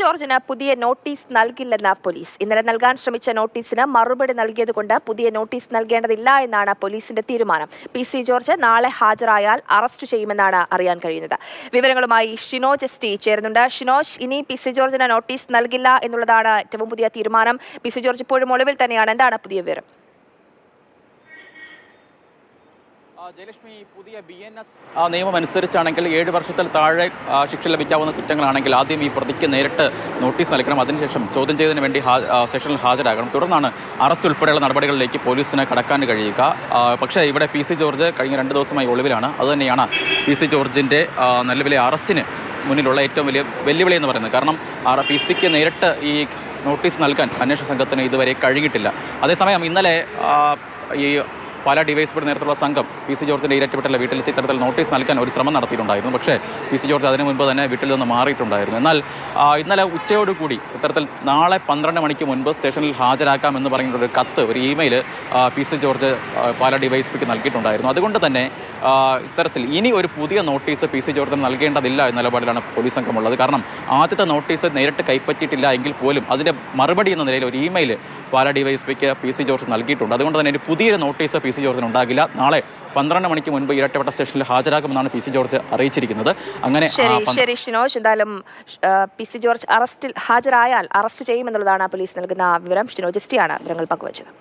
ജോർജിന് പുതിയ notice നൽകില്ലെന്ന police. ഇന്നലെ നൽകാൻ ശ്രമിച്ച നോട്ടീസിന് മറുപടി നൽകിയതുകൊണ്ട് പുതിയ നോട്ടീസ് നൽകേണ്ടതില്ല എന്നാണ് പോലീസിന്റെ തീരുമാനം. പി സി ജോർജ് നാളെ ഹാജരായാൽ അറസ്റ്റ് ചെയ്യുമെന്നാണ് അറിയാൻ കഴിയുന്നത്. വിവരങ്ങളുമായി ഷിനോജ് എസ് ടി ചേരുന്നുണ്ട്. ഷിനോജ് ഇനി പി സി ജോർജിന് നോട്ടീസ് നൽകില്ല എന്നുള്ളതാണ് ഏറ്റവും പുതിയ തീരുമാനം. പി സി ജോർജ് ഇപ്പോഴും ഒളിവിൽ തന്നെയാണ്. എന്താണ് പുതിയ വിവരം? ജയലക്ഷ്മി പുതിയ ബി എൻ എസ് നിയമം അനുസരിച്ചാണെങ്കിൽ ഏഴ് വർഷത്തിൽ താഴെ ശിക്ഷ ലഭിക്കാവുന്ന കുറ്റങ്ങളാണെങ്കിൽ ആദ്യം ഈ പ്രതിക്ക് നേരിട്ട് നോട്ടീസ് നൽകണം. അതിനുശേഷം ചോദ്യം ചെയ്തതിന് വേണ്ടി സെഷനിൽ ഹാജരാകണം. തുടർന്നാണ് അറസ്റ്റ് ഉൾപ്പെടെയുള്ള നടപടികളിലേക്ക് പോലീസിന് കടക്കാൻ കഴിയുക. പക്ഷേ ഇവിടെ പി സി ജോർജ് കഴിഞ്ഞ രണ്ട് ദിവസമായി ഒളിവിലാണ്. അതുതന്നെയാണ് പി സി ജോർജിന്റെ നിലവിലെ അറസ്റ്റിന് മുന്നിലുള്ള ഏറ്റവും വലിയ വെല്ലുവിളി എന്ന് പറയുന്നത്. കാരണം പി സിക്ക് നേരിട്ട് ഈ നോട്ടീസ് നൽകാൻ അന്വേഷണ സംഘത്തിന് ഇതുവരെ കഴിഞ്ഞിട്ടില്ല. അതേസമയം ഇന്നലെ ഈ പാലാ ഡിവൈഎസ്പിയുടെ നേരത്തുള്ള സംഘം പി സി ജോർജിന്റെ ഇരട്ടിപ്പെട്ടുള്ള വീട്ടിലെത്തി ഇത്തരത്തിൽ നോട്ടീസ് നൽകാൻ ഒരു ശ്രമം നടത്തിയിട്ടുണ്ടായിരുന്നു. പക്ഷേ പി സി ജോർജ് അതിനു മുൻപ് തന്നെ വീട്ടിൽ നിന്ന് മാറിയിട്ടുണ്ടായിരുന്നു. എന്നാൽ ഇന്നലെ ഉച്ചയോടുകൂടി ഇത്തരത്തിൽ നാളെ പന്ത്രണ്ട് മണിക്ക് മുൻപ് സ്റ്റേഷനിൽ ഹാജരാക്കാം എന്ന് പറയുന്ന ഒരു കത്ത് ഒരു email P C George Pala ഡിവൈഎസ്പിക്ക് നൽകിയിട്ടുണ്ടായിരുന്നു. അതുകൊണ്ട് തന്നെ ഇത്തരത്തിൽ ഇനി ഒരു പുതിയ നോട്ടീസ് പി സി ജോർജൻ നൽകേണ്ടതില്ല എന്ന നിലപാടിലാണ് പോലീസ് സംഘമുള്ളത്. കാരണം ആദ്യത്തെ നോട്ടീസ് നേരിട്ട് കൈപ്പറ്റിയിട്ടില്ല എങ്കിൽ പോലും അതിന്റെ മറുപടി എന്ന നിലയിൽ ഒരു ഇമെയിൽ പാലാ ഡിവൈഎസ്പിക്ക് പി സി ജോർജ് നൽകിയിട്ടുണ്ട്. അതുകൊണ്ട് തന്നെ ഒരു പുതിയൊരു നോട്ടീസ് പി സി ജോർജിന് ഉണ്ടാകില്ല. നാളെ പന്ത്രണ്ട് മണിക്ക് മുൻപ് ഇരട്ടവട്ട സ്റ്റേഷനിൽ ഹാജരാകുമെന്നാണ് പി സി ജോർജ് അറിയിച്ചിരിക്കുന്നത്. അങ്ങനെ ശരി ഷിനോജ്. എന്തായാലും പി സി ജോർജ് അറസ്റ്റിൽ ഹാജരായാൽ അറസ്റ്റ് ചെയ്യുമെന്നുള്ളതാണ് പോലീസ് നൽകുന്ന വിവരം. ഷിനോജ് എസ് വിവരങ്ങൾ പങ്കുവച്ചത്.